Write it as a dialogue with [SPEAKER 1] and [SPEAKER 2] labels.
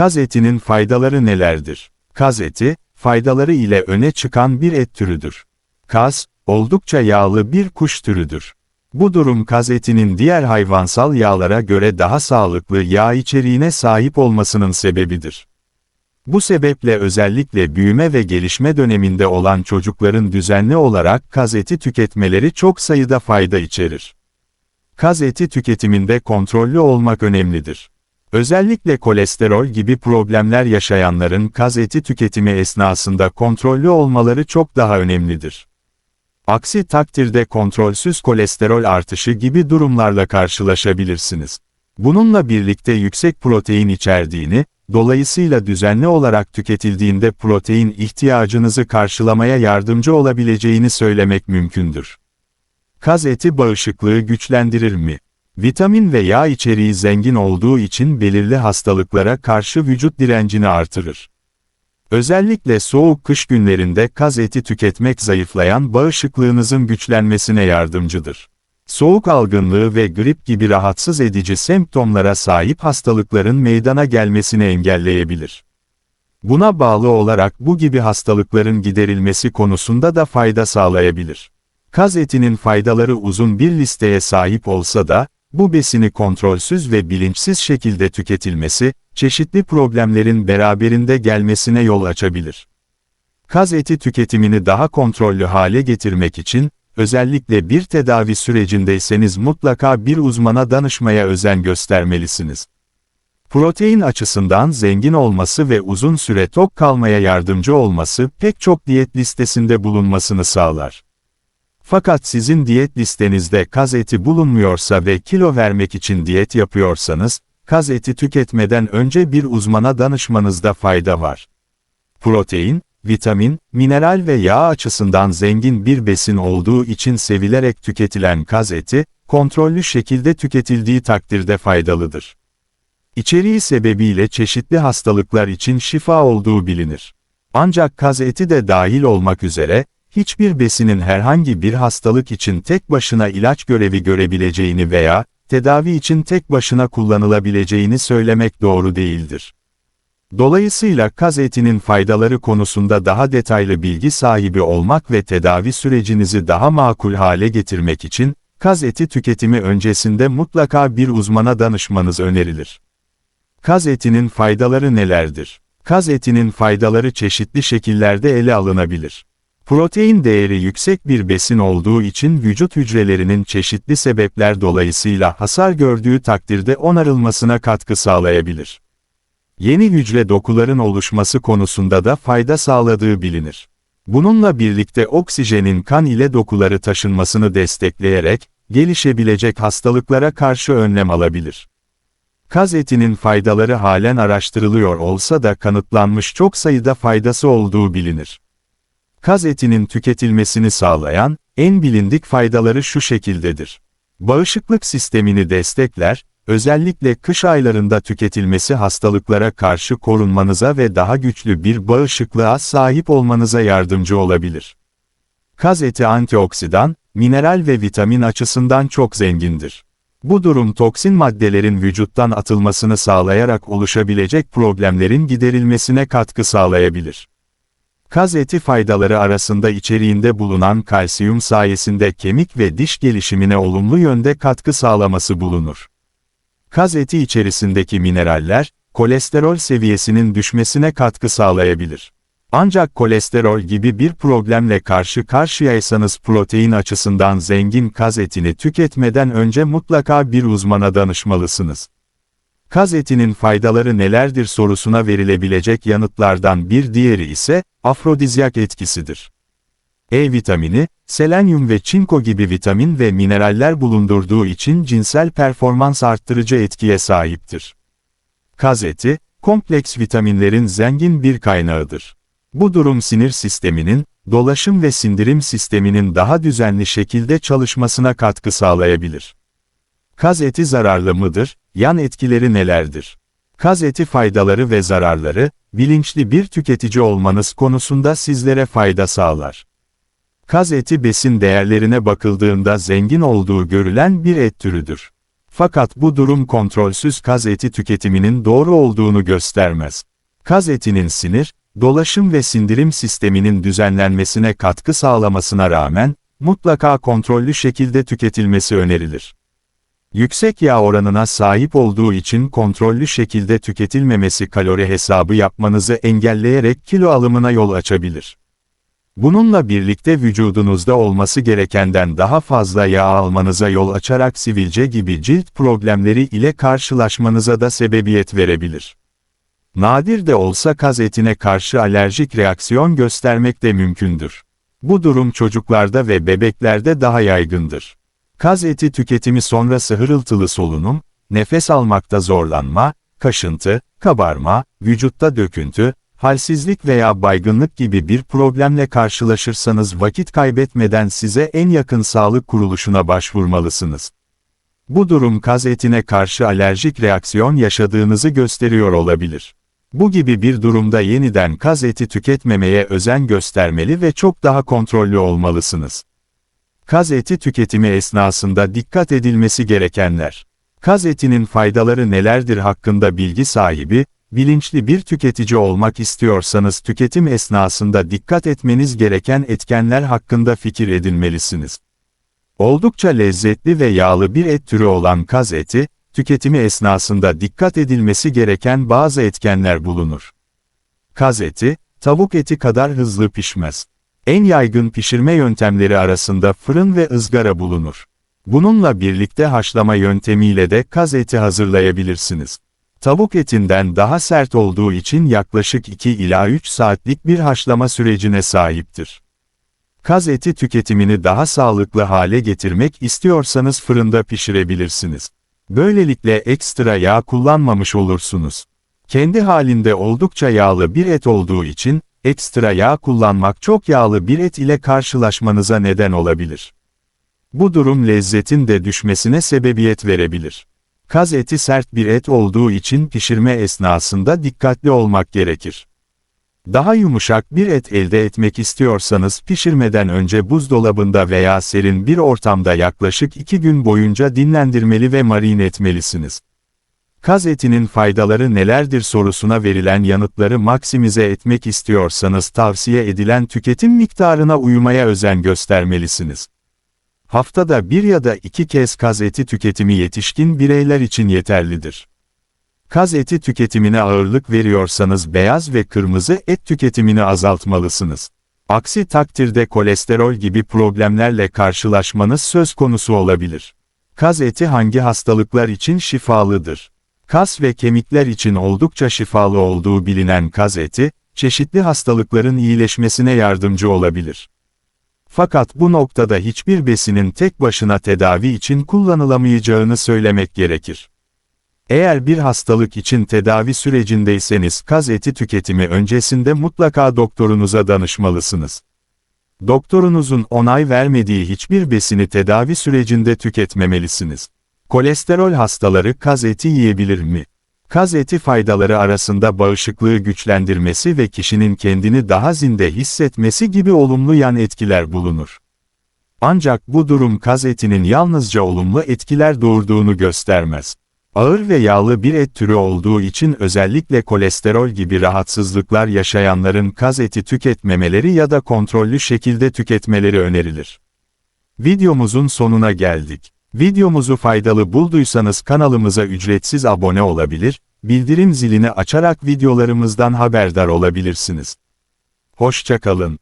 [SPEAKER 1] Kaz etinin faydaları nelerdir? Kaz eti, faydaları ile öne çıkan bir et türüdür. Kaz, oldukça yağlı bir kuş türüdür. Bu durum kaz etinin diğer hayvansal yağlara göre daha sağlıklı yağ içeriğine sahip olmasının sebebidir. Bu sebeple özellikle büyüme ve gelişme döneminde olan çocukların düzenli olarak kaz eti tüketmeleri çok sayıda fayda içerir. Kaz eti tüketiminde kontrollü olmak önemlidir. Özellikle kolesterol gibi problemler yaşayanların kaz eti tüketimi esnasında kontrollü olmaları çok daha önemlidir. Aksi takdirde kontrolsüz kolesterol artışı gibi durumlarla karşılaşabilirsiniz. Bununla birlikte yüksek protein içerdiğini, dolayısıyla düzenli olarak tüketildiğinde protein ihtiyacınızı karşılamaya yardımcı olabileceğini söylemek mümkündür. Kaz eti bağışıklığı güçlendirir mi? Vitamin ve yağ içeriği zengin olduğu için belirli hastalıklara karşı vücut direncini artırır. Özellikle soğuk kış günlerinde kaz eti tüketmek zayıflayan bağışıklığınızın güçlenmesine yardımcıdır. Soğuk algınlığı ve grip gibi rahatsız edici semptomlara sahip hastalıkların meydana gelmesini engelleyebilir. Buna bağlı olarak bu gibi hastalıkların giderilmesi konusunda da fayda sağlayabilir. Kaz etinin faydaları uzun bir listeye sahip olsa da, bu besini kontrolsüz ve bilinçsiz şekilde tüketilmesi, çeşitli problemlerin beraberinde gelmesine yol açabilir. Kaz eti tüketimini daha kontrollü hale getirmek için, özellikle bir tedavi sürecindeyseniz mutlaka bir uzmana danışmaya özen göstermelisiniz. Protein açısından zengin olması ve uzun süre tok kalmaya yardımcı olması pek çok diyet listesinde bulunmasını sağlar. Fakat sizin diyet listenizde kaz eti bulunmuyorsa ve kilo vermek için diyet yapıyorsanız, kaz eti tüketmeden önce bir uzmana danışmanızda fayda var. Protein, vitamin, mineral ve yağ açısından zengin bir besin olduğu için sevilerek tüketilen kaz eti, kontrollü şekilde tüketildiği takdirde faydalıdır. İçeriği sebebiyle çeşitli hastalıklar için şifa olduğu bilinir. Ancak kaz eti de dahil olmak üzere, hiçbir besinin herhangi bir hastalık için tek başına ilaç görevi görebileceğini veya, tedavi için tek başına kullanılabileceğini söylemek doğru değildir. Dolayısıyla kaz etinin faydaları konusunda daha detaylı bilgi sahibi olmak ve tedavi sürecinizi daha makul hale getirmek için, kaz eti tüketimi öncesinde mutlaka bir uzmana danışmanız önerilir. Kaz etinin faydaları nelerdir? Kaz etinin faydaları çeşitli şekillerde ele alınabilir. Protein değeri yüksek bir besin olduğu için vücut hücrelerinin çeşitli sebepler dolayısıyla hasar gördüğü takdirde onarılmasına katkı sağlayabilir. Yeni hücre dokuların oluşması konusunda da fayda sağladığı bilinir. Bununla birlikte oksijenin kan ile dokuları taşınmasını destekleyerek, gelişebilecek hastalıklara karşı önlem alabilir. Kaz etinin faydaları halen araştırılıyor olsa da kanıtlanmış çok sayıda faydası olduğu bilinir. Kaz etinin tüketilmesini sağlayan, en bilindik faydaları şu şekildedir. Bağışıklık sistemini destekler, özellikle kış aylarında tüketilmesi hastalıklara karşı korunmanıza ve daha güçlü bir bağışıklığa sahip olmanıza yardımcı olabilir. Kaz eti antioksidan, mineral ve vitamin açısından çok zengindir. Bu durum toksin maddelerin vücuttan atılmasını sağlayarak oluşabilecek problemlerin giderilmesine katkı sağlayabilir. Kaz eti faydaları arasında içeriğinde bulunan kalsiyum sayesinde kemik ve diş gelişimine olumlu yönde katkı sağlaması bulunur. Kaz eti içerisindeki mineraller, kolesterol seviyesinin düşmesine katkı sağlayabilir. Ancak kolesterol gibi bir problemle karşı karşıyaysanız protein açısından zengin kaz etini tüketmeden önce mutlaka bir uzmana danışmalısınız. Kaz etinin faydaları nelerdir sorusuna verilebilecek yanıtlardan bir diğeri ise, afrodizyak etkisidir. E vitamini, selenyum ve çinko gibi vitamin ve mineraller bulundurduğu için cinsel performans arttırıcı etkiye sahiptir. Kaz eti, kompleks vitaminlerin zengin bir kaynağıdır. Bu durum sinir sisteminin, dolaşım ve sindirim sisteminin daha düzenli şekilde çalışmasına katkı sağlayabilir. Kaz eti zararlı mıdır? Yan etkileri nelerdir? Kaz eti faydaları ve zararları, bilinçli bir tüketici olmanız konusunda sizlere fayda sağlar. Kaz eti besin değerlerine bakıldığında zengin olduğu görülen bir et türüdür. Fakat bu durum kontrolsüz kaz eti tüketiminin doğru olduğunu göstermez. Kaz etinin sinir, dolaşım ve sindirim sisteminin düzenlenmesine katkı sağlamasına rağmen, mutlaka kontrollü şekilde tüketilmesi önerilir. Yüksek yağ oranına sahip olduğu için kontrollü şekilde tüketilmemesi kalori hesabı yapmanızı engelleyerek kilo alımına yol açabilir. Bununla birlikte vücudunuzda olması gerekenden daha fazla yağ almanıza yol açarak sivilce gibi cilt problemleri ile karşılaşmanıza da sebebiyet verebilir. Nadir de olsa kaz etine karşı alerjik reaksiyon göstermek de mümkündür. Bu durum çocuklarda ve bebeklerde daha yaygındır. Kaz eti tüketimi sonrası hırıltılı solunum, nefes almakta zorlanma, kaşıntı, kabarma, vücutta döküntü, halsizlik veya baygınlık gibi bir problemle karşılaşırsanız vakit kaybetmeden size en yakın sağlık kuruluşuna başvurmalısınız. Bu durum kaz etine karşı alerjik reaksiyon yaşadığınızı gösteriyor olabilir. Bu gibi bir durumda yeniden kaz eti tüketmemeye özen göstermeli ve çok daha kontrollü olmalısınız. Kaz eti tüketimi esnasında dikkat edilmesi gerekenler. Kaz etinin faydaları nelerdir hakkında bilgi sahibi, bilinçli bir tüketici olmak istiyorsanız tüketim esnasında dikkat etmeniz gereken etkenler hakkında fikir edinmelisiniz. Oldukça lezzetli ve yağlı bir et türü olan kaz eti, tüketimi esnasında dikkat edilmesi gereken bazı etkenler bulunur. Kaz eti, tavuk eti kadar hızlı pişmez. En yaygın pişirme yöntemleri arasında fırın ve ızgara bulunur. Bununla birlikte haşlama yöntemiyle de kaz eti hazırlayabilirsiniz. Tavuk etinden daha sert olduğu için yaklaşık 2 ila 3 saatlik bir haşlama sürecine sahiptir. Kaz eti tüketimini daha sağlıklı hale getirmek istiyorsanız fırında pişirebilirsiniz. Böylelikle ekstra yağ kullanmamış olursunuz. Kendi halinde oldukça yağlı bir et olduğu için, ekstra yağ kullanmak çok yağlı bir et ile karşılaşmanıza neden olabilir. Bu durum lezzetin de düşmesine sebebiyet verebilir. Kaz eti sert bir et olduğu için pişirme esnasında dikkatli olmak gerekir. Daha yumuşak bir et elde etmek istiyorsanız pişirmeden önce buzdolabında veya serin bir ortamda yaklaşık 2 gün boyunca dinlendirmeli ve marine etmelisiniz. Kaz etinin faydaları nelerdir sorusuna verilen yanıtları maksimize etmek istiyorsanız tavsiye edilen tüketim miktarına uymaya özen göstermelisiniz. Haftada bir ya da iki kez kaz eti tüketimi yetişkin bireyler için yeterlidir. Kaz eti tüketimine ağırlık veriyorsanız beyaz ve kırmızı et tüketimini azaltmalısınız. Aksi takdirde kolesterol gibi problemlerle karşılaşmanız söz konusu olabilir. Kaz eti hangi hastalıklar için şifalıdır? Kas ve kemikler için oldukça şifalı olduğu bilinen kaz eti, çeşitli hastalıkların iyileşmesine yardımcı olabilir. Fakat bu noktada hiçbir besinin tek başına tedavi için kullanılamayacağını söylemek gerekir. Eğer bir hastalık için tedavi sürecindeyseniz kaz eti tüketimi öncesinde mutlaka doktorunuza danışmalısınız. Doktorunuzun onay vermediği hiçbir besini tedavi sürecinde tüketmemelisiniz. Kolesterol hastaları kaz eti yiyebilir mi? Kaz eti faydaları arasında bağışıklığı güçlendirmesi ve kişinin kendini daha zinde hissetmesi gibi olumlu yan etkiler bulunur. Ancak bu durum kaz etinin yalnızca olumlu etkiler doğurduğunu göstermez. Ağır ve yağlı bir et türü olduğu için özellikle kolesterol gibi rahatsızlıklar yaşayanların kaz eti tüketmemeleri ya da kontrollü şekilde tüketmeleri önerilir. Videomuzun sonuna geldik. Videomuzu faydalı bulduysanız kanalımıza ücretsiz abone olabilir, bildirim zilini açarak videolarımızdan haberdar olabilirsiniz. Hoşçakalın.